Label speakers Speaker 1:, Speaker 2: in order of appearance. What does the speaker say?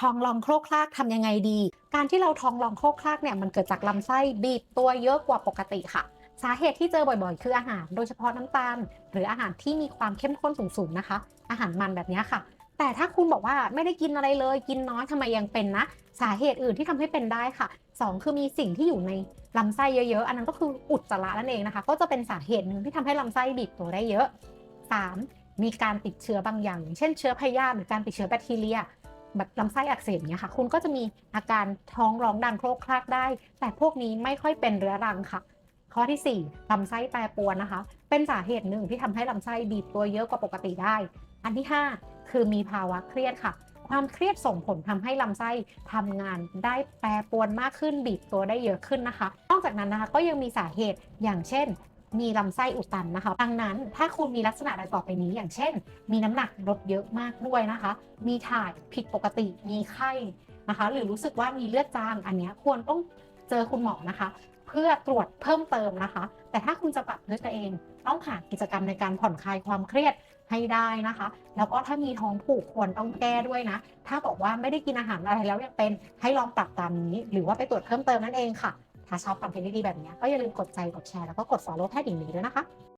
Speaker 1: ท้องร้องโครกครากทำยังไงดี การที่เราท้องร้องโครกครากเนี่ยมันเกิดจากลำไส้บีบตัวเยอะกว่าปกติค่ะ สาเหตุที่เจอบ่อยๆ คืออาหาร โดยเฉพาะน้ำตาล หรืออาหารที่มีความเข้มข้นสูงๆนะคะ อาหารมันแบบนี้ค่ะ แต่ถ้าคุณบอกว่าไม่ได้กินอะไรเลย กินน้อยทำไมยังเป็นนะ สาเหตุอื่นที่ทำให้เป็นได้ค่ะสองคือมีสิ่งที่อยู่ในลำไส้เยอะๆ อันนั้นก็คืออุจจาระนั่นเองนะคะ ก็จะเป็นสาเหตุหนึ่งที่ทำให้ลำไส้บีบตัวได้เยอะ 3. มีการติดเชื้อบางอย่าง เช่นเชื้อพยาธิหรือการติดเชื้อแบคทีเรีย แบบลำไส้อักเสบเนี่ยค่ะ คุณก็จะมีอาการท้องร้องดังโครกครากได้ แต่พวกนี้ไม่ค่อยเป็นเรื้อรังค่ะ ข้อที่ 4ลำไส้แปรปรวนนะคะ เป็นสาเหตุหนึ่งที่ทำให้ลำไส้บีบตัวเยอะกว่าปกติได้ อันที่ 5 คือมีภาวะเครียดค่ะ ความเครียดส่งผลทำให้ลำไส้ทำงานได้แปรปรวนมากขึ้นบีบตัวได้เยอะขึ้นนะคะ นอกจากนั้นนะคะก็ยังมีสาเหตุอย่างเช่น มีลำไส้อุดตันนะคะ ดังนั้นถ้าคุณมีลักษณะดังต่อไปนี้ อย่างเช่น มีน้ำหนักลดเยอะมากด้วยนะคะ มีถ่ายผิดปกติ มีไข้นะคะ หรือรู้สึกว่ามีเลือดจาง อันนี้ควรต้องเจอคุณหมอนะคะ เพื่อตรวจเพิ่มเติมนะคะ แต่ถ้าคุณจะปรับด้วยตัวเอง ต้องหากิจกรรมในการผ่อนคลายความเครียดให้ได้นะคะ แล้วก็ถ้ามีท้องผูกควรต้องแก้ด้วยนะ ถ้าบอกว่าไม่ได้กินอาหารอะไรแล้วยังเป็นให้ลองปรับตามนี้ หรือว่าไปตรวจเพิ่มเติมนั่นเองค่ะ ถ้าชอบคอนเทนต์ดีๆแบบนี้ก็อย่าลืมกดใจกดแชร์แล้วก็กด follow แพทย์หญิงลีด้วยนะคะ